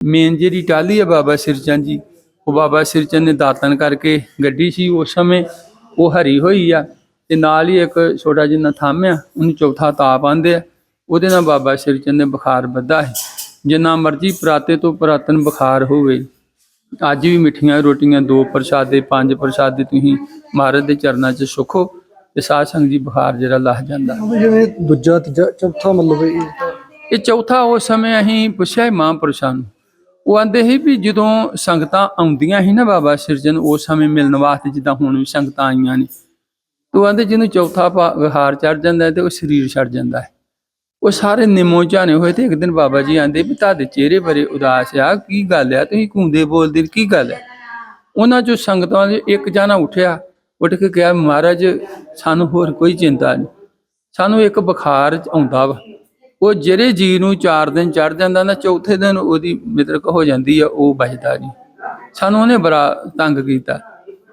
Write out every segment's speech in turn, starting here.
Main ਜਿਹੜੀ ਟਾਲੀ ਹੈ ਬਾਬਾ ਸਿਰਚੰਦ ਜੀ ਉਹ ਬਾਬਾ ਸਿਰਚੰਦ ਨੇ ਦਾਤਨ ਕਰਕੇ ਗੱਡੀ ਸੀ ਉਸ ਸਮੇਂ ਉਹ ਹਰੀ ਹੋਈ ਆ ਤੇ ਨਾਲ ਹੀ ਇੱਕ ਛੋਟਾ ਜਿਹਾ ਥੰਮ ਆ ਉਹਨੂੰ ਚੌਥਾ ਤਾਪ ਆਂਦੇ ਆ। ਉਹਦੇ ਨਾਲ ਬਾਬਾ ਸਿਰਚੰਦ ਨੇ ਬੁਖਾਰ ਵੱਧਾ ਹੈ। ਜਿੰਨਾ ਮਰਜ਼ੀ ਪ੍ਰਾਤੇ ਤੋਂ ਪੁਰਾਤਨ ਬੁਖਾਰ ਹੋਵੇ ਅੱਜ ਵੀ ਮਿੱਠੀਆਂ ਰੋਟੀਆਂ ਦੋ ਪ੍ਰਸ਼ਾਦੇ ਪੰਜ ਪ੍ਰਸ਼ਾਦੇ ਤੁਸੀਂ ਮਹਾਰਾਜ ਦੇ ਚਰਨਾਂ 'ਚ ਸੁਖੋ ਤੇ ਸਾਧ ਸੰਗਤ ਜੀ ਬੁਖਾਰ ਜਿਹੜਾ ਲੱਹ ਜਾਂਦਾ। ਜਿਵੇਂ ਦੂਜਾ ਤੀਜਾ ਚੌਥਾ ਮਤਲਬ ਇਹ ਚੌਥਾ ਉਸ ਸਮੇਂ ਅਸੀਂ ਪੁੱਛਿਆ ਮਹਾਂਪੁਰਸ਼ਾਂ ਨੂੰ ਉਹ ਆਂਦੇ ਸੀ ਵੀ ਜਦੋਂ ਸੰਗਤਾਂ ਆਉਂਦੀਆਂ ਸੀ ਨਾ ਬਾਬਾ ਸਿਰਜਨ ਉਸ ਸਮੇਂ ਮਿਲਣ ਵਾਸਤੇ ਜਿੱਦਾਂ ਹੁਣ ਵੀ ਸੰਗਤਾਂ ਆਈਆਂ ਨੇ। ਤੋ ਆਂਦੇ ਜਿਹਨੂੰ ਚੌਥਾ ਭਾ- ਹਾਰ ਚੜ ਜਾਂਦਾ ਤੇ ਉਹ ਸਰੀਰ ਛੱਡ ਜਾਂਦਾ ਹੈ। ਉਹ ਸਾਰੇ ਨਿਮੋ ਝਾਨੇ ਹੋਏ ਤੇ ਇੱਕ ਦਿਨ ਬਾਬਾ ਜੀ ਆਂਦੇ ਵੀ ਤੁਹਾਡੇ ਚਿਹਰੇ ਬੜੇ ਉਦਾਸ ਆ, ਕੀ ਗੱਲ ਆ? ਤੁਸੀਂ ਘੁੰਦੇ ਬੋਲਦੇ ਕੀ ਗੱਲ ਹੈ ਉਹਨਾਂ ਚੋਂ ਸੰਗਤਾਂ ਦੇ ਇੱਕ ਜਾਣਾ ਉੱਠਿਆ, ਉੱਠ ਕੇ ਕਿਹਾ, ਮਹਾਰਾਜ, ਸਾਨੂੰ ਹੋਰ ਕੋਈ ਚਿੰਤਾ ਨਹੀਂ। ਸਾਨੂੰ ਇੱਕ ਬੁਖਾਰ ਆਉਂਦਾ ਵਾ। ਉਹ ਜਿਹੜੇ ਜੀ ਨੂੰ 4 ਦਿਨ ਚੜ ਜਾਂਦਾ ਨਾ, ਚੌਥੇ ਦਿਨ ਉਹਦੀ ਮਿਤਰਕ ਹੋ ਜਾਂਦੀ ਆ, ਉਹ ਬਚਦਾ ਨਹੀਂ। ਸਾਨੂੰ ਉਹਨੇ ਬੜਾ ਤੰਗ ਕੀਤਾ।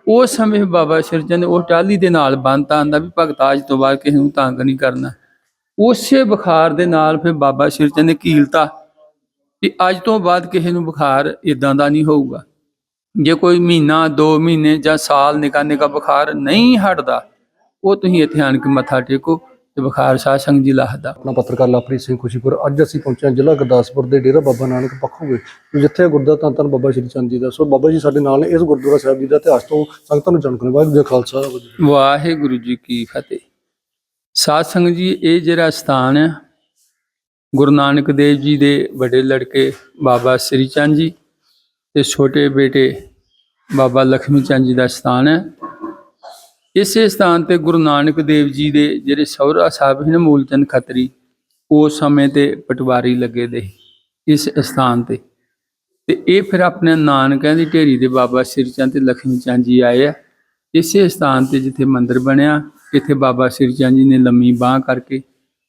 ਉਸ ਸਮੇਂ ਬਾਬਾ ਸਿਰਜਨ ਨੇ ਉਹ ਟਾਲੀ ਦੇ ਨਾਲ ਬੰਨਤਾ ਆਂਦਾ ਵੀ ਭਗਤਾ ਅੱਜ ਤੋਂ ਬਾਅਦ ਕਿਸੇ ਨੂੰ ਤੰਗ ਨਹੀਂ ਕਰਨਾ। ਉਸੇ ਬੁਖਾਰ ਦੇ ਨਾਲ ਫਿਰ ਬਾਬਾ ਸਿਰਜਨ ਨੇ ਕੀਲਤਾ ਵੀ ਅੱਜ ਤੋਂ ਬਾਅਦ ਕਿਸੇ ਨੂੰ ਬੁਖਾਰ ਇਦਾਂ ਦਾ ਨਹੀਂ ਹੋਊਗਾ। ਜੇ ਕੋਈ ਮਹੀਨਾ 2 ਮਹੀਨੇ ਜਾਂ ਸਾਲ ਨਿਕਾ ਨਿਕਾ ਬੁਖਾਰ ਨਹੀਂ ਹਟਦਾ, ਉਹ ਤੁਸੀਂ ਇੱਥੇ ਆਣ ਕੇ ਮੱਥਾ ਟੇਕੋ। ਤੇ ਬੁਖਾਰ ਸਾਧ ਸੰਗਤ ਜੀ ਲਾਹਦਾ। ਆਪਣਾ ਪੱਤਰਕਾਰ ਲਵਪ੍ਰੀਤ ਸਿੰਘ ਖੁਸ਼ੀਪੁਰ ਅੱਜ ਅਸੀਂ ਪਹੁੰਚੇ ਹਾਂ ਜ਼ਿਲ੍ਹਾ ਗੁਰਦਾਸਪੁਰ ਦੇ ਡੇਰਾ ਬਾਬਾ ਨਾਨਕ ਪੱਖੋਵੇ ਜਿੱਥੇ ਗੁਰਦਾ ਤਾਂ ਧੰਨ ਬਾਬਾ ਸ਼੍ਰੀ ਚੰਦ ਜੀ ਦਾ। ਸੋ ਬਾਬਾ ਜੀ ਸਾਡੇ ਨਾਲ ਨੇ ਇਸ ਗੁਰਦੁਆਰਾ ਸਾਹਿਬ ਜੀ ਦਾ ਇਤਿਹਾਸ ਤੋਂ ਸੰਗਤਾਂ ਨੂੰ ਜਾਣਕਾਰੀ। ਵਾਹਿਗੁਰੂ ਜੀ ਖਾਲਸਾ ਵਾਹਿਗੁਰੂ ਜੀ ਕੀ ਫਤਿਹ। ਸਾਧ ਸੰਗਤ ਜੀ ਇਹ ਜਿਹੜਾ ਸਥਾਨ ਹੈ ਗੁਰੂ ਨਾਨਕ ਦੇਵ ਜੀ ਦੇ ਵੱਡੇ ਲੜਕੇ ਬਾਬਾ ਸ੍ਰੀ ਚੰਦ ਜੀ ਤੇ ਛੋਟੇ ਬੇਟੇ ਬਾਬਾ ਲਖਮੀ ਚੰਦ ਜੀ ਦਾ ਸਥਾਨ ਹੈ। ਇਸੇ ਸਥਾਨ ਤੇ ਗੁਰੂ ਨਾਨਕ ਦੇਵ ਜੀ ਦੇ ਜਿਹੜੇ ਸਹੁਰਾ ਸਾਹਿਬ ਹਨ ਮੂਲਚੰਦ ਖੱਤਰੀ ਉਸ ਸਮੇਂ ਤੇ ਪਟਵਾਰੀ ਲੱਗੇ ਦੇ ਇਸ ਸਥਾਨ ਤੇ। ਤੇ ਇਹ ਫਿਰ ਆਪਣੇ ਨਾਨਕਿਆਂ ਦੀ ਢੇਰੀ ਦੇ ਬਾਬਾ ਸ੍ਰੀ ਚੰਦ ਤੇ ਲਖਮੀ ਚੰਦ ਜੀ ਆਏ ਆ। ਇਸੇ ਸਥਾਨ ਤੇ ਜਿੱਥੇ ਮੰਦਿਰ ਬਣਿਆ ਇੱਥੇ ਬਾਬਾ ਸ੍ਰੀ ਚੰਦ ਜੀ ਨੇ ਲੰਮੀ ਬਾਹ ਕਰਕੇ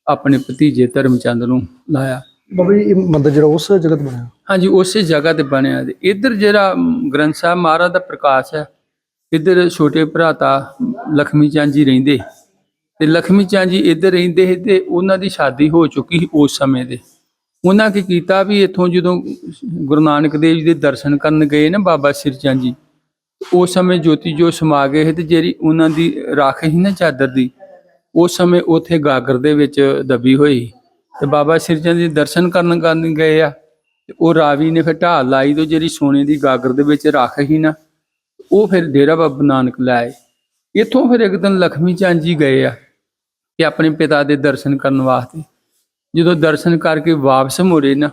ਆਪਣੇ ਭਤੀਜੇ ਧਰਮਚੰਦ ਨੂੰ ਲਾਇਆ। ਬਾਬਾ ਜੀ ਇਹ ਮੰਦਿਰ ਜਿਹੜਾ ਉਸ ਜਗ੍ਹਾ ਤੇ ਬਣਿਆ? ਹਾਂਜੀ ਉਸੇ ਜਗ੍ਹਾ ਤੇ ਬਣਿਆ। ਤੇ ਇੱਧਰ ਜਿਹੜਾ ਗ੍ਰੰਥ ਸਾਹਿਬ ਮਹਾਰਾਜ ਦਾ ਪ੍ਰਕਾਸ਼ ਹੈ ਇੱਧਰ ਛੋਟੇ ਭਰਾਤਾ ਲਖਮੀ ਚੰਦ ਜੀ ਰਹਿੰਦੇ। ਤੇ ਲਖਮੀ ਚੰਦ ਜੀ ਇੱਧਰ ਰਹਿੰਦੇ ਸੀ ਤੇ ਉਹਨਾਂ ਦੀ ਸ਼ਾਦੀ ਹੋ ਚੁੱਕੀ ਸੀ ਉਸ ਸਮੇਂ ਦੇ। ਉਹਨਾਂ ਕੀ ਕੀਤਾ ਵੀ ਇੱਥੋਂ ਜਦੋਂ ਗੁਰੂ ਨਾਨਕ ਦੇਵ ਜੀ ਦੇ ਦਰਸ਼ਨ ਕਰਨ ਗਏ ਨਾ ਬਾਬਾ ਸਿਰ ਚੰਦ ਜੀ, ਉਸ ਸਮੇਂ ਜੋਤੀ ਜੋ ਸਮਾ ਗਏ ਸੀ ਤੇ ਜਿਹੜੀ ਉਹਨਾਂ ਦੀ ਰਾਖ ਸੀ ਨਾ ਚਾਦਰ ਦੀ, ਉਸ ਸਮੇਂ ਉੱਥੇ ਗਾਗਰ ਦੇ ਵਿੱਚ ਦਬੀ ਹੋਈ ਤੇ ਬਾਬਾ ਸਿਰ ਚੰਦ ਜੀ ਦਰਸ਼ਨ ਕਰਨ ਕਰਨ ਗਏ ਆ ਉਹ ਰਾਵੀ ਨੇ ਫਿਰ ਢਾਲ ਲਾਈ ਤੋਂ ਜਿਹੜੀ ਸੋਨੇ ਦੀ ਗਾਗਰ ਦੇ ਵਿੱਚ ਰਾਖ ਸੀ ਨਾ ਉਹ ਫਿਰ ਡੇਰਾ ਬਾਬਾ ਨਾਨਕ ਲਾਏ ਇੱਥੋਂ ਫਿਰ ਇੱਕ ਦਿਨ ਲਖਮੀ ਚੰਦ ਜੀ ਗਏ ਆ ਕਿ ਆਪਣੇ ਪਿਤਾ ਦੇ ਦਰਸ਼ਨ ਕਰਨ ਵਾਸਤੇ। ਜਦੋਂ ਦਰਸ਼ਨ ਕਰਕੇ ਵਾਪਸ ਮੁੜੇ ਨਾ,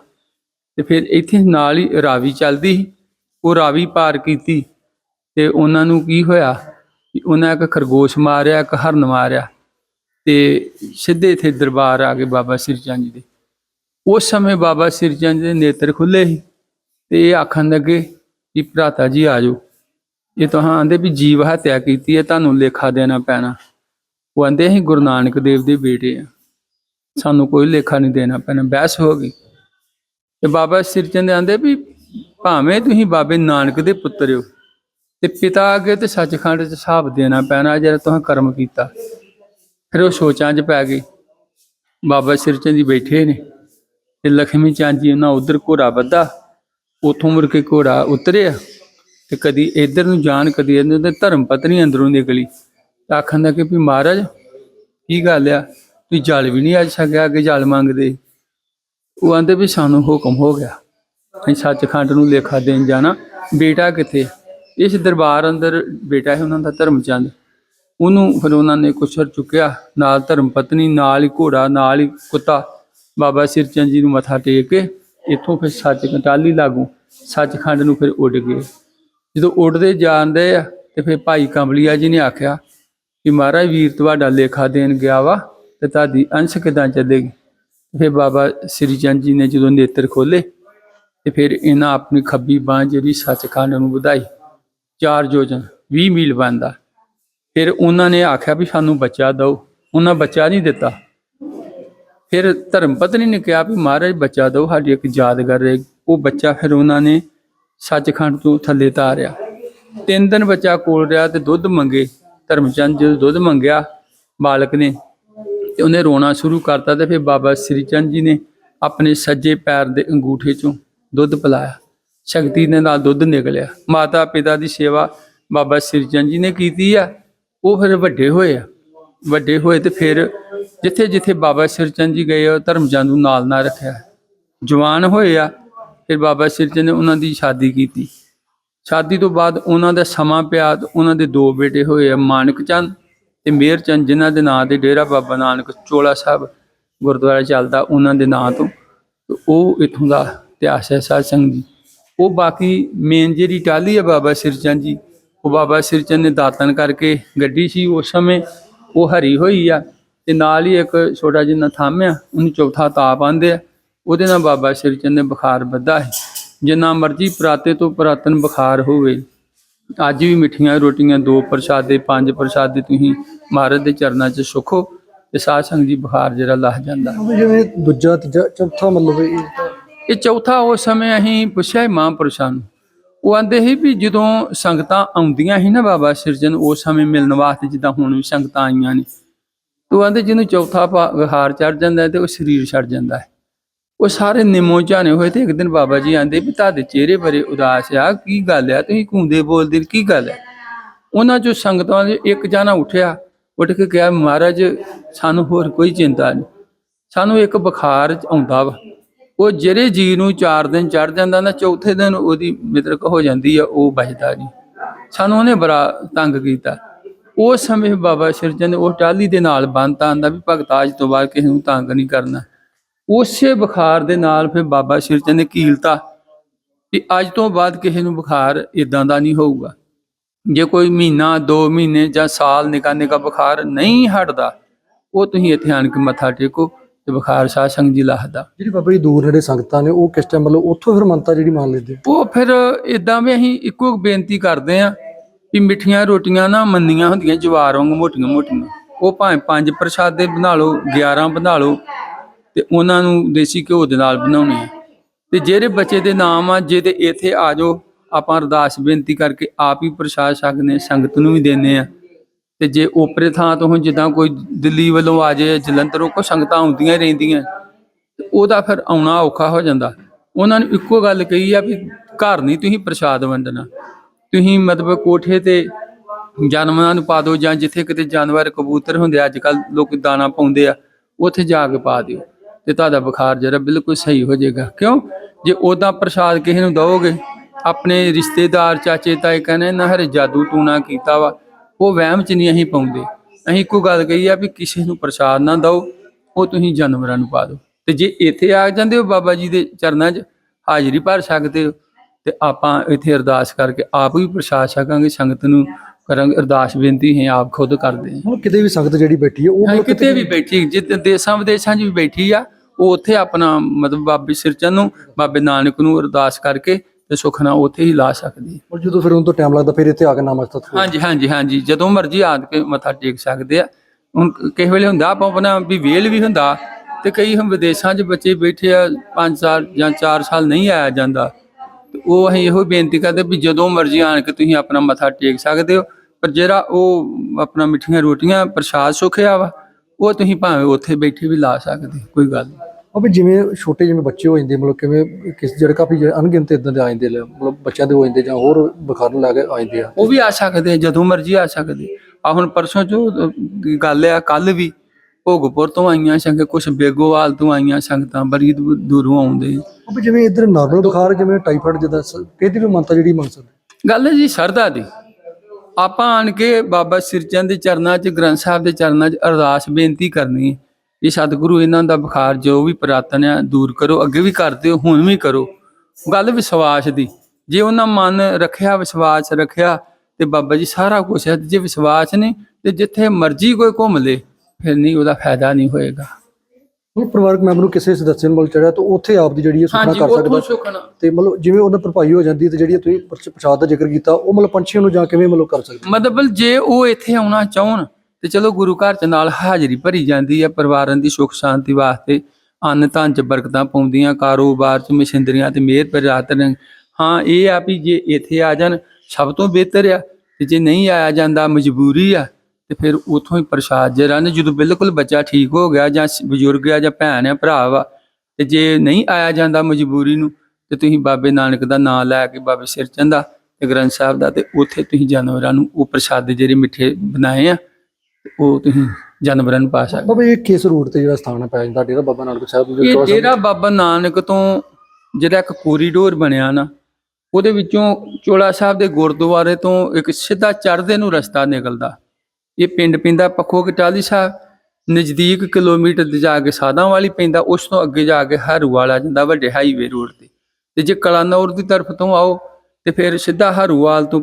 ਤੇ ਫਿਰ ਇੱਥੇ ਨਾਲ ਹੀ ਰਾਵੀ ਚੱਲਦੀ ਸੀ। ਉਹ ਰਾਵੀ ਪਾਰ ਕੀਤੀ ਤੇ ਉਹਨਾਂ ਨੂੰ ਕੀ ਹੋਇਆ ਕਿ ਉਹਨਾਂ ਇੱਕ ਖਰਗੋਸ਼ ਮਾਰਿਆ, ਇੱਕ ਹਰਨ ਮਾਰਿਆ ਤੇ ਸਿੱਧੇ ਇੱਥੇ ਦਰਬਾਰ ਆ ਗਏ ਬਾਬਾ ਸ੍ਰੀ ਚੰਦ ਜੀ ਦੇ। ਉਸ ਸਮੇਂ ਬਾਬਾ ਸ੍ਰੀ ਚੰਦ ਜੀ ਦੇ ਨੇਤਰ ਖੁੱਲੇ ਸੀ ਤੇ ਇਹ ਆਖਣ ਲੱਗੇ ਕਿ ਭਰਾਤਾ ਜੀ ਆ ਜੇ ਇਹ ਤੁਹਾਂ ਆਂਦੇ ਵੀ ਜੀਵ ਹੱਤਿਆ ਕੀਤੀ ਹੈ, ਤੁਹਾਨੂੰ ਲੇਖਾ ਦੇਣਾ ਪੈਣਾ। ਉਹ ਆਂਦੇ ਅਸੀਂ ਗੁਰੂ ਨਾਨਕ ਦੇਵ ਦੇ ਬੇਟੇ ਆ। ਸਾਨੂੰ ਕੋਈ ਲੇਖਾ ਨਹੀਂ ਦੇਣਾ ਪੈਣਾ, ਬਹਿਸ ਹੋ ਗਈ। ਤੇ ਬਾਬਾ ਸ੍ਰੀ ਚੰਦ ਆਂਦੇ ਵੀ ਭਾਵੇਂ ਤੁਸੀਂ ਬਾਬੇ ਨਾਨਕ ਦੇ ਪੁੱਤਰ ਹੋ, ਤੇ ਪਿਤਾ ਅੱਗੇ ਤੇ ਸੱਚਖੰਡ 'ਚ ਹਿਸਾਬ ਦੇਣਾ ਪੈਣਾ ਜਿਹੜਾ ਤੁਸੀਂ ਕਰਮ ਕੀਤਾ। ਫਿਰ ਉਹ ਸੋਚਾਂ 'ਚ ਪੈ ਗਈ ਬਾਬਾ ਸ੍ਰੀ ਚੰਦ ਜੀ ਬੈਠੇ ਨੇ, ਤੇ ਲਖਮੀ ਚੰਦ ਜੀ ਉਹਨਾਂ ਉਧਰ ਘੋੜਾ ਵੱਧਾ, ਉਥੋਂ ਮੁੜ ਕੇ ਘੋੜਾ ਉਤਰਿਆ। ਤੇ ਕਦੀ ਇੱਧਰ ਨੂੰ ਜਾਣ, ਕਦੀ ਇੱਧਰ ਤੇ ਧਰਮ ਪਤਨੀ ਅੰਦਰੋਂ ਨਿਕਲੀ ਤਾਂ ਆਖਣ ਦਾ ਕਿ ਵੀ ਮਹਾਰਾਜ, ਕੀ ਗੱਲ ਆ? ਤੁਸੀਂ ਜਲ ਵੀ ਨਹੀਂ ਅੱਜ ਸਕਿਆ ਅੱਗੇ ਜਲ ਮੰਗਦੇ। ਉਹ ਆਂਦੇ ਵੀ ਸਾਨੂੰ ਹੁਕਮ ਹੋ ਗਿਆ। ਅਸੀਂ ਸੱਚਖੰਡ ਨੂੰ ਲੇਖਾ ਦੇਣ ਜਾਣਾ। ਬੇਟਾ ਕਿੱਥੇ? ਇਸ ਦਰਬਾਰ ਅੰਦਰ ਬੇਟਾ ਹੈ ਉਹਨਾਂ ਦਾ ਧਰਮਚੰਦ। ਉਹਨੂੰ ਫਿਰ ਉਹਨਾਂ ਨੇ ਕੁਛਰ ਚੁੱਕਿਆ। ਨਾਲ ਧਰਮ ਪਤਨੀ, ਨਾਲ ਹੀ ਘੋੜਾ, ਨਾਲ ਹੀ ਕੁੱਤਾ। ਬਾਬਾ ਸਿਰਚੰਦ ਜੀ ਨੂੰ ਮੱਥਾ ਟੇਕ ਕੇ ਇੱਥੋਂ ਫਿਰ ਸੱਚ ਕੰਟਾਲੀ ਲਾਗੂ। ਸੱਚਖੰਡ ਨੂੰ ਫਿਰ ਉੱਡ ਗਏ। ਜਦੋਂ ਉੱਡਦੇ ਜਾਂਦੇ ਆ ਤੇ ਫਿਰ ਭਾਈ ਕੰਬਲੀਆ ਜੀ ਨੇ ਆਖਿਆ ਕਿ ਮਹਾਰਾਜ ਵੀਰ ਤੁਹਾਡਾ ਲੇਖਾ ਦੇਣ ਗਿਆ ਵਾ ਤੇ ਤੁਹਾਡੀ ਅੰਸ਼ ਕਿਦਾਂ ਚੱਲੇਗੀ? ਫਿਰ ਬਾਬਾ ਸ੍ਰੀ ਚੰਦ ਜੀ ਨੇ ਜਦੋਂ ਨੇਤਰ ਖੋਲੇ ਤੇ ਫਿਰ ਇਹਨਾਂ ਆਪਣੀ ਖੱਬੀ ਬਾਹ ਜਿਹੜੀ ਸੱਚਖੰਡ ਨੂੰ ਵਧਾਈ, ਚਾਰ ਯੋਜਨ 20 ਮੀਲ ਬੰਦਾ ਫਿਰ ਉਹਨਾਂ ਨੇ ਆਖਿਆ ਵੀ ਸਾਨੂੰ ਬੱਚਾ ਦਿਓ। ਉਹਨਾਂ ਬੱਚਾ ਨਹੀਂ ਦਿੱਤਾ। ਫਿਰ ਧਰਮ ਪਤਨੀ ਨੇ ਕਿਹਾ ਵੀ ਮਹਾਰਾਜ ਬੱਚਾ ਦਿਓ, ਸਾਡੀ ਇੱਕ ਯਾਦਗਾਰ ਰਹੇ ਉਹ ਬੱਚਾ ਫਿਰ ਉਹਨਾਂ ਨੇ ਸੱਚਖੰਡ ਤੋਂ ਥੱਲੇ ਤਾਰਿਆ। ਤਿੰਨ ਦਿਨ ਬੱਚਾ ਕੋਲ ਰਿਹਾ ਤੇ ਦੁੱਧ ਮੰਗੇ, ਧਰਮਚੰਦ ਜਦੋਂ ਦੁੱਧ ਮੰਗਿਆ, ਬਾਲਕ ਨੇ ਤੇ ਉਹਨੇ ਰੋਣਾ ਸ਼ੁਰੂ ਕਰਤਾ ਤੇ ਫਿਰ ਬਾਬਾ ਸ੍ਰੀ ਚੰਦ ਜੀ ਨੇ ਆਪਣੇ ਸੱਜੇ ਪੈਰ ਦੇ ਅੰਗੂਠੇ ਚੋਂ ਦੁੱਧ ਪਿਲਾਇਆ। ਸ਼ਕਤੀ ਦੇ ਨਾਲ ਦੁੱਧ ਨਿਕਲਿਆ। ਮਾਤਾ ਪਿਤਾ ਦੀ ਸੇਵਾ ਬਾਬਾ ਸ੍ਰੀ ਚੰਦ ਜੀ ਨੇ ਕੀਤੀ ਆ। ਉਹ ਫਿਰ ਵੱਡੇ ਹੋਏ ਆ। ਵੱਡੇ ਹੋਏ ਤੇ ਫਿਰ ਜਿੱਥੇ ਜਿੱਥੇ ਬਾਬਾ ਸਿਰਜਨ ਜੀ ਗਏ, ਉਹ ਧਰਮਚੰਦ ਨੂੰ ਨਾਲ ਨਾ ਰੱਖਿਆ। ਜਵਾਨ ਹੋਏ ਆ ਫਿਰ ਬਾਬਾ ਸਿਰਜਨ ਨੇ ਉਹਨਾਂ ਦੀ ਸ਼ਾਦੀ ਕੀਤੀ। ਸ਼ਾਦੀ ਤੋਂ ਬਾਅਦ ਉਹਨਾਂ ਦਾ ਸਮਾਂ ਪਿਆ ਉਹਨਾਂ ਦੇ ਦੋ ਬੇਟੇ ਹੋਏ ਆ, ਮਾਨਕ ਚੰਦ ਤੇ ਮੇਹਰ ਚੰਦ, ਜਿਨ੍ਹਾਂ ਦੇ ਨਾਂ ਤੇ ਡੇਰਾ ਬਾਬਾ ਨਾਨਕ ਚੋਲਾ ਸਾਹਿਬ ਗੁਰਦੁਆਰਾ ਚੱਲਦਾ ਉਹਨਾਂ ਦੇ ਨਾਂ ਤੋਂ। ਉਹ ਇਥੋਂ ਦਾ ਇਤਿਹਾਸ ਹੈ ਸਾਧ ਸੰਗਤ ਜੀ। ਉਹ ਬਾਕੀ ਮੇਨ ਜਿਹੜੀ ਟਾਲੀ ਹੈ ਬਾਬਾ ਸਿਰਚੰਦ ਜੀ, ਉਹ ਬਾਬਾ ਸਿਰਚੰਦ ਨੇ ਦਾਤਨ ਕਰਕੇ ਗੱਡੀ ਸੀ, ਉਸ ਸਮੇਂ ਉਹ ਹਰੀ ਹੋਈ ਆ ਤੇ ਨਾਲ ਹੀ ਇੱਕ ਛੋਟਾ ਜਿਹਾ ਥੰਮ ਆ, ਉਹਨੂੰ ਚੌਥਾ ਤਾਪ ਆਂਦੇ ਆ। ਉਹਦੇ ਨਾਲ ਬਾਬਾ ਸਿਰਚੰਦ ਨੇ ਬੁਖਾਰ ਵੱਧਾ ਹੈ ਜਿੰਨਾ ਮਰਜ਼ੀ ਪ੍ਰਾਤੇ ਤੋਂ ਪ੍ਰਾਤਨ ਬੁਖਾਰ ਹੋਵੇ ਅੱਜ ਵੀ ਮਿੱਠੀਆਂ ਰੋਟੀਆਂ ਦੋ ਪ੍ਰਸ਼ਾਦੇ ਪੰਜ ਪ੍ਰਸ਼ਾਦੇ ਤੁਸੀਂ ਮਹਾਰਾਜ ਦੇ ਚਰਨਾਂ 'ਚ ਸੁਖੋ ਤੇ ਸਾਧ ਸੰਗਤ ਜੀ ਬੁਖਾਰ ਜਿਹੜਾ ਲੱਹ ਜਾਂਦਾ। ਜਿਵੇਂ ਦੂਜਾ ਤੀਜਾ ਚੌਥਾ ਮਤਲਬ ਇਹ ਇਹ ਚੌਥਾ ਉਸ ਸਮੇਂ ਅਸੀਂ ਪੁੱਛਿਆ ਮਹਾਂਪੁਰਸ਼ਾਂ ਨੂੰ। ਉਹ ਆਂਦੇ ਸੀ ਵੀ ਜਦੋਂ ਸੰਗਤਾਂ ਆਉਂਦੀਆਂ ਸੀ ਨਾ ਬਾਬਾ ਸਿਰਜਨ ਉਸ ਸਮੇਂ ਮਿਲਣ ਵਾਸਤੇ ਜਿੱਦਾਂ ਹੁਣ ਵੀ ਸੰਗਤਾਂ ਆਈਆਂ ਨੇ। ਤੇ ਆਂਦੇ ਜਿਹਨੂੰ ਚੌਥਾ ਵਿਹਾਰ ਚੜ ਜਾਂਦਾ ਤੇ ਉਹ ਸਰੀਰ ਛੱਡ ਜਾਂਦਾ ਹੈ। ਉਹ ਸਾਰੇ ਨਿਮੋ ਝਾਨੇ ਹੋਏ ਤੇ ਇੱਕ ਦਿਨ ਬਾਬਾ ਜੀ ਆਂਦੇ ਵੀ ਤੁਹਾਡੇ ਚਿਹਰੇ ਬੜੇ ਉਦਾਸ ਆ, ਕੀ ਗੱਲ ਆ? ਤੁਸੀਂ ਘੁੰਦੇ ਬੋਲਦੇ, ਕੀ ਗੱਲ ਹੈ ਉਹਨਾਂ ਚੋਂ ਸੰਗਤਾਂ ਦੇ ਇੱਕ ਜਾਣਾ ਉੱਠਿਆ, ਉੱਠ ਕੇ ਕਿਹਾ, ਮਹਾਰਾਜ, ਸਾਨੂੰ ਹੋਰ ਕੋਈ ਚਿੰਤਾ ਨਹੀਂ। ਸਾਨੂੰ ਇੱਕ ਬੁਖਾਰ ਆਉਂਦਾ ਵਾ। ਉਹ ਜਿਹੜੇ ਜੀ ਨੂੰ 4 ਦਿਨ ਚੜ ਜਾਂਦਾ ਨਾ, ਚੌਥੇ ਦਿਨ ਉਹਦੀ ਮਿਤਰਕ ਹੋ ਜਾਂਦੀ ਆ, ਉਹ ਬਚਦਾ ਨਹੀਂ। ਸਾਨੂੰ ਉਹਨੇ ਬੜਾ ਤੰਗ ਕੀਤਾ। ਉਸ ਸਮੇਂ ਬਾਬਾ ਸਿਰਜਨ ਨੇ ਉਹ ਟਾਲੀ ਦੇ ਨਾਲ ਬੰਨਤਾ ਆਂਦਾ ਵੀ ਭਗਤਾਜ ਤੋਂ ਬਾਅਦ ਕਿਸੇ ਨੂੰ ਤੰਗ ਨਹੀਂ ਕਰਨਾ। ਉਸੇ ਬੁਖਾਰ ਦੇ ਨਾਲ ਫਿਰ ਬਾਬਾ ਸਿਰਜਨ ਨੇ ਕੀਲਤਾ ਕਿ ਅੱਜ ਤੋਂ ਬਾਅਦ ਕਿਸੇ ਨੂੰ ਬੁਖਾਰ ਇਦਾਂ ਦਾ ਨਹੀਂ ਹੋਊਗਾ। ਜੇ ਕੋਈ ਮਹੀਨਾ 2 ਮਹੀਨੇ ਜਾਂ ਸਾਲ ਨਿਕਾ ਨਿਕਾ ਬੁਖਾਰ ਨਹੀਂ ਹਟਦਾ ਉਹ ਤੁਸੀਂ ਇੱਥੇ ਆਣ ਕੇ ਮੱਥਾ ਟੇਕੋ ਤੇ ਬੁਖਾਰ ਸਾਧ ਸੰਗ ਜੀ ਲਾਹਦਾ। ਜਿਹੜੀ ਬਾਬਾ ਜੀ ਦੂਰ ਨੇੜੇ ਸੰਗਤਾਂ ਨੇ ਉਹ ਕਿਸ ਟਾਈਮ ਮਤਲਬ ਉੱਥੋਂ ਫਿਰ ਮੰਨਤਾ ਜਿਹੜੀ ਮੰਨ ਲੈਂਦੇ ਉਹ ਫਿਰ ਇਦਾਂ ਵੀ ਅਸੀਂ ਇੱਕੋ ਬੇਨਤੀ ਕਰਦੇ ਆਂ ਵੀ ਮਿੱਠੀਆਂ ਰੋਟੀਆਂ ਨਾ ਮੰਨੀਆਂ ਹੁੰਦੀਆਂ ਜਵਾਰ ਵਾਂਗ ਮੋਟੀਆਂ ਮੋਟੀਆਂ ਉਹ ਭਾਵੇਂ ਪੰਜ ਪ੍ਰਸ਼ਾਦੇ ਬਣਾ ਲਓ 11 ਬਣਾ ਲਓ ਤੇ ਉਹਨਾਂ ਨੂੰ ਦੇਸੀ ਘਿਓ ਦੇ ਨਾਲ ਬਣਾਉਣੇ ਆ ਤੇ ਜਿਹੜੇ ਬੱਚੇ ਦੇ ਨਾਮ ਆ ਜੇ ਤੇ ਇੱਥੇ ਆ ਜਾਓ ਆਪਾਂ ਅਰਦਾਸ ਬੇਨਤੀ ਕਰਕੇ ਆਪ ਹੀ ਪ੍ਰਸ਼ਾਦ ਛਕਨੇ ਸੰਗਤ ਨੂੰ ਵੀ ਦੇਣੇ ਆ। ਤੇ ਜੇ ਓਪਰੇ ਥਾਂ ਤੋਂ ਜਿੱਦਾਂ ਕੋਈ ਦਿੱਲੀ ਵੱਲੋਂ ਆ ਜਾਏ ਜਲੰਧਰੋਂ ਕੋ ਸੰਗਤਾਂ ਆਉਂਦੀਆਂ ਹੀ ਰਹਿੰਦੀਆਂ। ਤੇ ਉਹਦਾ ਫਿਰ ਆਉਣਾ ਔਖਾ ਹੋ ਜਾਂਦਾ। ਉਹਨਾਂ ਨੇ ਇੱਕੋ ਗੱਲ ਕਹੀ ਆ ਵੀ ਘਰ ਨਹੀਂ ਤੁਸੀਂ ਪ੍ਰਸ਼ਾਦ ਵੰਡਣਾ। ਤੁਸੀਂ ਮਤਲਬ ਕੋਠੇ ਤੇ ਜਾਨਵਰਾਂ ਨੂੰ ਪਾ ਦਿਓ ਜਾਂ ਜਿੱਥੇ ਕਿਤੇ ਜਾਨਵਰ ਕਬੂਤਰ ਹੁੰਦੇ ਆ, ਅੱਜ ਕੱਲ ਲੋਕ ਦਾਣਾ ਪਾਉਂਦੇ ਆ ਉੱਥੇ ਜਾ ਕੇ ਪਾ ਦਿਓ। ਤੇ ਤੁਹਾਡਾ ਬੁਖਾਰ ਜਿਹੜਾ ਬਿਲਕੁਲ ਸਹੀ ਹੋ ਜਾਏਗਾ। ਕਿਉਂ? ਜੇ ਉਦਾਂ ਪ੍ਰਸ਼ਾਦ ਕਿਸੇ ਨੂੰ ਦਓਗੇ ਆਪਣੇ ਰਿਸ਼ਤੇਦਾਰ ਚਾਚੇ ਤਾਏ ਕਹਿੰਦੇ ਨਾ ਹਰੇ ਜਾਦੂ ਟੂਣਾ ਕੀਤਾ ਵਾ। ਉਹ ਵਹਿਮ ਚ ਨਹੀਂ ਅਸੀਂ ਪਾਉਂਦੇ। ਅਸੀਂ ਇੱਕੋ ਗੱਲ ਕਹੀ ਆ ਵੀ ਕਿਸੇ ਨੂੰ ਪ੍ਰਸ਼ਾਦ ਨਾ ਦਿਓ ਉਹ ਤੁਸੀਂ ਜਾਨਵਰਾਂ ਨੂੰ ਪਾ ਦਿਓ। ਤੇ ਜੇ ਇੱਥੇ ਆ ਜਾਂਦੇ ਹੋ ਬਾਬਾ ਜੀ ਦੇ ਚਰਨਾਂ 'ਚ ਹਾਜ਼ਰੀ ਭਰ ਸਕਦੇ ਹੋ। ਤੇ ਆਪਾਂ ਇੱਥੇ ਅਰਦਾਸ ਕਰਕੇ ਆਪ ਵੀ ਪ੍ਰਸ਼ਾਦ ਛਕਾਂਗੇ ਸੰਗਤ ਨੂੰ ਕਰਾਂਗੇ। ਅਰਦਾਸ ਬੇਨਤੀ ਹੈ ਆਪ ਖੁਦ ਕਰਦੇ ਹਾਂ। ਹੁਣ ਕਿਤੇ ਵੀ ਸੰਗਤ ਜਿਹੜੀ ਬੈਠੀ ਹੈ ਉਹ ਕਿਤੇ ਵੀ ਬੈਠੀ ਜਿੱਥੇ ਦੇਸਾਂ ਵਿਦੇਸ਼ਾਂ 'ਚ ਵੀ ਬੈਠੀ ਆ ਉਹ ਉੱਥੇ ਆਪਣਾ ਮਤਲਬ ਬਾਬੇ ਸਿਰਚਨ ਨੂੰ ਬਾਬੇ ਨਾਨਕ ਨੂੰ ਅਰਦਾਸ ਕਰਕੇ ਤੇ ਸੁਖਨਾ ਉੱਥੇ ਹੀ ਲਾ ਸਕਦੀ ਹੈ। ਔਰ ਜਦੋਂ ਫਿਰ ਉਹਨਾਂ ਤੋਂ ਟਾਈਮ ਲੱਗਦਾ ਫਿਰ ਇੱਥੇ ਆ ਕੇ ਨਾਮਸਤਕ ਹੋ ਹਾਂਜੀ ਹਾਂਜੀ ਹਾਂਜੀ। ਜਦੋਂ ਮਰਜ਼ੀ ਆ ਕੇ ਮੱਥਾ ਟੇਕ ਸਕਦੇ ਆ। ਹੁਣ ਕਿਸੇ ਵੇਲੇ ਹੁੰਦਾ ਆਪਾਂ ਆਪਣਾ ਵੀ ਵੇਲ ਵੀ ਹੁੰਦਾ ਤੇ ਕਈ ਹਮ ਵਿਦੇਸ਼ਾਂ 'ਚ ਬੱਚੇ ਬੈਠੇ ਆ 5 ਸਾਲ ਜਾਂ 4 ਸਾਲ ਨਹੀਂ ਆਇਆ ਜਾਂਦਾ। ਤੇ ਉਹ ਅਸੀਂ ਇਹੋ ਬੇਨਤੀ ਕਰਦੇ ਵੀ ਜਦੋਂ ਮਰਜ਼ੀ ਆਣ ਕੇ ਤੁਸੀਂ ਆਪਣਾ ਮੱਥਾ ਟੇਕ ਸਕਦੇ ਹੋ। ਪਰ ਜਿਹੜਾ ਉਹ ਆਪਣਾ ਮਿੱਠੀਆਂ ਰੋਟੀਆਂ ਪ੍ਰਸ਼ਾਦ ਸੁਖਿਆ ਵਾ ਉਹ ਤੁਸੀਂ ਭਾਵੇਂ ਉੱਥੇ ਬੈਠੇ ਵੀ ਲਾ ਸਕਦੇ ਕੋਈ ਗੱਲ ਨਹੀਂ। ਉਹ ਵੀ ਜਿਵੇਂ ਛੋਟੇ ਜਿਵੇਂ ਬੱਚੇ ਹੋ ਜਾਂਦੇ ਮਤਲਬ ਕਿਵੇਂ ਕਿਸ ਜਿਹੜੇ ਕਾਫੀ ਜਿਹੜੇ ਅਣਗਿਣਤ ਇਦਾਂ ਦੇ ਆ ਜਾਂਦੇ ਲੈ, ਮਤਲਬ ਬੱਚਿਆਂ ਦੇ ਹੋ ਜਾਂਦੇ ਜਾਂ ਹੋਰ ਬੁਖਾਰ ਨੂੰ ਲੈ ਕੇ ਆ ਜਾਂਦੇ ਆ। ਉਹ ਵੀ ਆ ਸਕਦੇ ਆ, ਜਦੋਂ ਮਰਜ਼ੀ ਆ ਸਕਦੇ। ਆ ਹੁਣ ਪਰਸੋਂ ਜੋ ਅਹ, ਗੱਲ ਆ ਕੱਲ ਵੀ ਭੋਗਪੁਰ ਤੋਂ ਆਈਆਂ ਸੰਗਤ ਕੁਝ ਬੇਗੋਵਾਲ ਤੋਂ ਆਈਆਂ ਸੰਗਤਾਂ ਬੜੀ ਦੂ- ਦੂਰੋਂ ਆਉਂਦੇ। ਉਹ ਵੀ ਜਿਵੇਂ ਇਧਰ ਨਾਰਮਲ ਬੁਖਾਰ ਜਿਵੇਂ ਟਾਈਫਾਇਡ ਜਿੱਦਾਂ ਸ- ਕਿਹਦੀ ਵੀ ਮੰਨਤਾ ਜਿਹੜੀ ਮੰਨ ਸਕਦੇ? ਗੱਲ ਹੈ ਜੀ ਸਰਦਾ ਦੀ। ਆਪਾਂ ਆਣ ਕੇ ਬਾਬਾ ਸਿਰਚੰਦ ਦੇ ਚਰਨਾਂ 'ਚ ਗ੍ਰੰਥ ਸਾਹਿਬ ਦੇ ਚਰਨਾਂ 'ਚ ਅਰਦਾਸ ਬੇਨਤੀ ਕਰਨੀ ਹੈ। ਇਹ ਸਤਿਗੁਰੂ ਇਹਨਾਂ ਦਾ ਬੁਖਾਰ ਜੋ ਵੀ ਪ੍ਰਾਤਨ ਆ ਦੂਰ ਕਰੋ ਅੱਗੇ ਵੀ ਕਰਦੇ ਹੋ ਹੁਣ ਵੀ ਕਰੋ। ਗੱਲ ਵਿਸ਼ਵਾਸ ਦੀ ਜੇ ਉਹਨਾਂ ਮਨ ਰੱਖਿਆ ਵਿਸ਼ਵਾਸ ਰੱਖਿਆ ਤੇ ਬਾਬਾ ਜੀ ਸਾਰਾ ਕੁਝ ਹੈ ਜੇ ਵਿਸ਼ਵਾਸ ਨਹੀਂ ਤੇ ਜਿੱਥੇ ਮਰਜ਼ੀ ਕੋਈ ਘੁੰਮ ਲੇ ਫਿਰ ਨਹੀਂ ਉਹਦਾ ਫਾਇਦਾ ਨਹੀਂ ਹੋਏਗਾ। ਹੁਣ ਪਰਿਵਾਰਕ ਮੈਂਬਰ ਨੂੰ ਕਿਸੇ ਸਦੱਸਿਆ ਨੂੰ ਬਲ ਚੜਿਆ ਤਾਂ ਉੱਥੇ ਆਪ ਦੀ ਜਿਹੜੀ ਹੈ ਹਾਂਜੀ ਕਰ ਸਕਦਾ। ਸੁਖਣਾ ਤੇ ਮਤਲਬ ਜਿਵੇਂ ਉਹਨਾਂ ਭਰਪਾਈ ਹੋ ਜਾਂਦੀ ਤੇ ਜਿਹੜੀ ਤੁਸੀਂ ਪ੍ਰਸ਼- ਪ੍ਰਸ਼ਾਦ ਦਾ ਜ਼ਿਕਰ ਕੀਤਾ ਉਹ ਮਤਲਬ ਪੰਛੀਆਂ ਨੂੰ ਜਾਂ ਕਿਵੇਂ ਮਤਲਬ ਕਰ ਸਕਦੇ? ਮਤਲਬ ਜੇ ਉਹ ਇੱਥੇ ਆਉਣਾ ਚਾਹਣ ਤੇ ਚਲੋ ਗੁਰੂ ਘਰ ਚ ਨਾਲ ਹਾਜ਼ਰੀ ਭਰੀ ਜਾਂਦੀ ਹੈ, ਪਰਿਵਾਰਾਂ ਦੀ ਸੁੱਖ ਸ਼ਾਂਤੀ ਵਾਸਤੇ ਅੰਨ, ਧਨ ਚ ਬਰਕਤਾਂ ਪਾਉਂਦੀਆਂ, ਕਾਰੋਬਾਰ ਚ ਮਸ਼ਿੰਦਰੀਆਂ ਤੇ ਮਿਹਰ ਪ੍ਰਾਪਤ ਨੇ ਹਾਂ, ਇਹ ਆ ਵੀ ਜੇ ਇੱਥੇ ਆ ਜਾਣ, ਸਭ ਤੋਂ ਬਿਹਤਰ ਆ, ਤੇ ਜੇ ਨਹੀਂ ਆਇਆ ਜਾਂਦਾ, ਮਜਬੂਰੀ ਆ, ਤੇ ਫਿਰ ਉਥੋਂ ਹੀ ਪ੍ਰਸ਼ਾਦ ਜਿਹੜਾ ਨੇ ਜਦੋਂ ਬਿਲਕੁਲ ਬੱਚਾ ਠੀਕ ਹੋ ਗਿਆ ਜਾਂ ਬਜ਼ੁਰਗ ਆ ਜਾਂ ਭੈਣ ਆ, ਭਰਾ ਵਾ, ਤੇ ਜੇ ਨਹੀਂ ਆਇਆ ਜਾਂਦਾ ਮਜਬੂਰੀ ਨੂੰ, ਤੇ ਤੁਸੀਂ ਬਾਬੇ ਨਾਨਕ ਦਾ ਨਾਮ ਲੈ ਕੇ ਬਾਬੇ ਸਿਰਚੰਦ ਦਾ ਤੇ ਗ੍ਰੰਥ ਸਾਹਿਬ ਦਾ, ਤੇ ਉੱਥੇ ਤੁਸੀਂ ਜਾਨਵਰਾਂ ਨੂੰ ਉਹ ਪ੍ਰਸ਼ਾਦ ਜਿਹੜੇ ਮਿੱਠੇ ਬਣਾਏ ਆ ਉਹ ਤੁਸੀਂ ਜਾਨਵਰਾਂ ਨੂੰ ਪਾ ਸਕਦੇ ਬਾਬਾ ਇਹ ਕਿਸ ਰੂਟ ਤੇ ਜਿਹੜਾ ਸਥਾਨ ਹੈ ਪੈ ਜਾਂਦਾ ਡੇਰਾ ਬਾਬਾ ਨਾਨਕ ਸਾਹਿਬ ਜੀ ਇਹ ਡੇਰਾ ਬਾਬਾ ਨਾਨਕ ਤੋਂ ਜਿਹੜਾ ਇੱਕ ਕੋਰੀਡੋਰ ਬਣਿਆ ਨਾ ਉਹਦੇ ਵਿੱਚੋਂ ਚੋਲਾ ਸਾਹਿਬ ਦੇ ਗੁਰਦੁਆਰੇ ਤੋਂ ਇੱਕ ਸਿੱਧਾ ਚੜ੍ਹਦੇ ਨੂੰ ਰਸਤਾ ਨਿਕਲਦਾ। ਇਹ ਪਿੰਡ ਪੈਂਦਾ ਪੱਖੋ ਕਟਾਲੀ ਸਾਹਿਬ ਨਜ਼ਦੀਕ ਕਿਲੋਮੀਟਰ ਤੇ ਜਾ ਕੇ ਸਾਧਾਂ ਵਾਲੀ ਪੈਂਦਾ ਉਸ ਤੋਂ ਅੱਗੇ ਜਾ ਕੇ ਹਰੂਵਾਲ ਆ ਜਾਂਦਾ ਵੱਡੇ ਹਾਈਵੇ ਰੋਡ ਤੇ। ਤੇ ਜੇ ਕਲਾਨੌਰ ਦੀ ਤਰਫ ਤੋਂ ਆਓ ਤੇ ਫਿਰ ਸਿੱਧਾ ਹਰੂਵਾਲ ਤੋਂ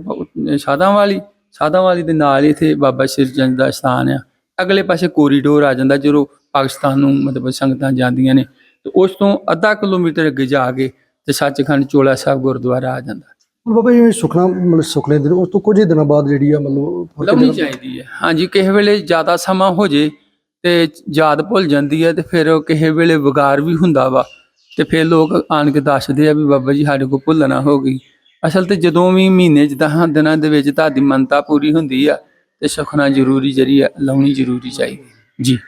ਸਾਧਾਂ ਵਾਲੀ ਸਾਧਾਂ ਵਾਲੀ ਦੇ ਨਾਲ ਹੀ ਇੱਥੇ ਬਾਬਾ ਸਿਰਜੰਦ ਦਾ ਸਥਾਨ ਆ। ਅਗਲੇ ਪਾਸੇ ਕੋਰੀਡੋਰ ਆ ਜਾਂਦਾ ਜਦੋਂ ਪਾਕਿਸਤਾਨ ਨੂੰ ਮਤਲਬ ਸੰਗਤਾਂ ਜਾਂਦੀਆਂ ਨੇ। ਤੇ ਉਸ ਤੋਂ ਅੱਧਾ ਕਿਲੋਮੀਟਰ ਅੱਗੇ ਜਾ ਕੇ ਤੇ ਸੱਚਖੰਡ ਚੋਲਾ ਸਾਹਿਬ ਗੁਰਦੁਆਰਾ ਆ ਜਾਂਦਾ। ਹੁਣ ਬਾਬਾ ਜੀ ਸੁਖਨਾ ਮਤਲਬ ਸੁਖਨੇ ਦਿਨ ਉਸ ਤੋਂ ਕੁਝ ਦਿਨਾਂ ਬਾਅਦ ਜਿਹੜੀ ਆ ਮਤਲਬ ਲਾਉਣੀ ਚਾਹੀਦੀ ਹੈ ਹਾਂਜੀ ਕਿਸੇ ਵੇਲੇ ਜ਼ਿਆਦਾ ਸਮਾਂ ਹੋ ਜੇ ਤੇ ਯਾਦ ਭੁੱਲ ਜਾਂਦੀ ਹੈ ਤੇ ਫਿਰ ਉਹ ਕਿਸੇ ਵੇਲੇ ਵਿਗਾਰ ਵੀ ਹੁੰਦਾ ਵਾ। ਤੇ ਫਿਰ ਲੋਕ ਆਣ ਕੇ ਦੱਸਦੇ ਆ ਵੀ ਬਾਬਾ ਜੀ ਸਾਡੇ ਕੋਲ ਭੁੱਲਣਾ ਹੋ ਗਈ। ਅਸਲ ਤੇ ਜਦੋਂ ਵੀ ਮਹੀਨੇ ਚ ਦਸਾਂ ਦਿਨਾਂ ਦੇ ਵਿੱਚ ਤੁਹਾਡੀ ਮੰਨਤਾ ਪੂਰੀ ਹੁੰਦੀ ਆ, ਤੇ ਸੁਖਣਾ ਜ਼ਰੂਰੀ ਜਰੀ ਆ, ਲਾਉਣੀ ਜ਼ਰੂਰੀ ਚਾਹੀਦੀ। ਜੀ।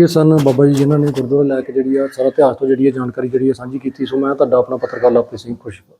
ਇਹ ਸਨ ਬਾਬਾ ਜੀ ਜਿਨ੍ਹਾਂ ਨੇ ਗੁਰਦੁਆਰਾ ਲੈ ਕੇ ਜਿਹੜੀ ਆ, ਸਾਰਾ ਇਤਿਹਾਸ ਤੋਂ ਜਿਹੜੀ ਆ ਜਾਣਕਾਰੀ ਜਿਹੜੀ ਆ ਸਾਂਝੀ ਕੀਤੀ, ਸੋ ਮੈਂ ਤੁਹਾਡਾ ਆਪਣਾ ਪੱਤਰਕਾਰ ਲਵਪ੍ਰੀਤ ਸਿੰਘ ਖੁਸ਼ਪੁਰ